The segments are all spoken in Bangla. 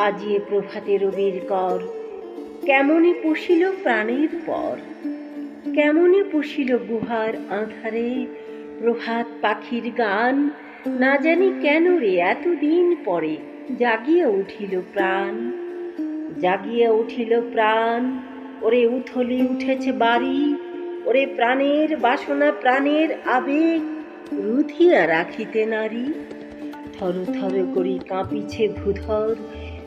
আজিয়ে প্রভাতে রবির কর। কেমনে পুষিল প্রাণের পর? কেমনে পুষিল গুহার আঁধারে? প্রভাত পাখির গান না জানি কেন রে এতদিন পরে জাগিয়া উঠিল প্রাণ। জাগিয়া উঠিল প্রাণ। ওরে উথলি উঠেছে বাড়ি। ওরে প্রাণের বাসনা, প্রাণের আবেগ রুধিয়া রাখিতে নারী। থর থর করি কাঁপিছে ভূধর।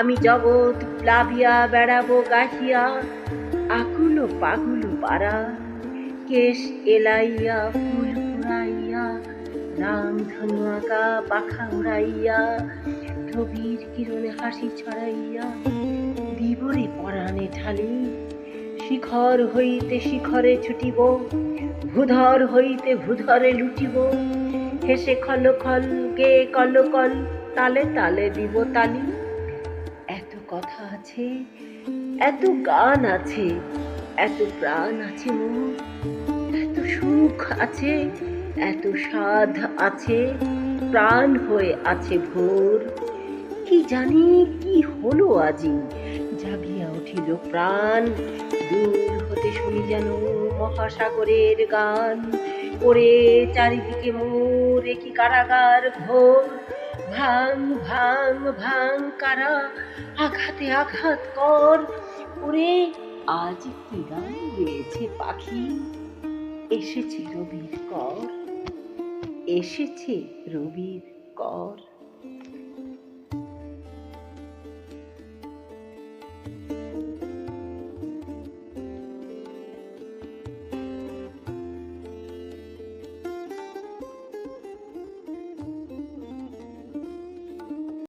আমি জগৎ প্লাবিয়া বেড়াবো গাহিয়া, আকুল পাগুল পারা কেশ এলাইয়া, ফুল ফুরাইয়া রাম ধনু আঁকা, পাখা উড়াইয়া, রবির কিরণে হাসি ছড়াইয়া, দিবরে পরাণে ঢালি, শিখর হইতে শিখরে ছুটিব, ভূধর হইতে ভূধরে লুটিব, হেসে খল খল গে কল কল, তালে তালে দিব তালি। কথা আছে? এত গান আছে, এত প্রাণ আছে মোর এত সুখ আছে, এত সাধ আছে, প্রাণ হয়ে আছে ভোর। কি জানি কি হলো আজি? জাগিয়া উঠিল প্রাণ, দূর হতে শুনি যেন মহাসাগরের গান। ওরে চারিদিকে মোরে কি কারাগার ঘোর ভাঙ ভাং ভাং কারা আঘাতে আঘাত কর। ওরে, আজ কি গান গেয়েছে পাখি। এসেছে রবির কর। এসেছে রবির কর।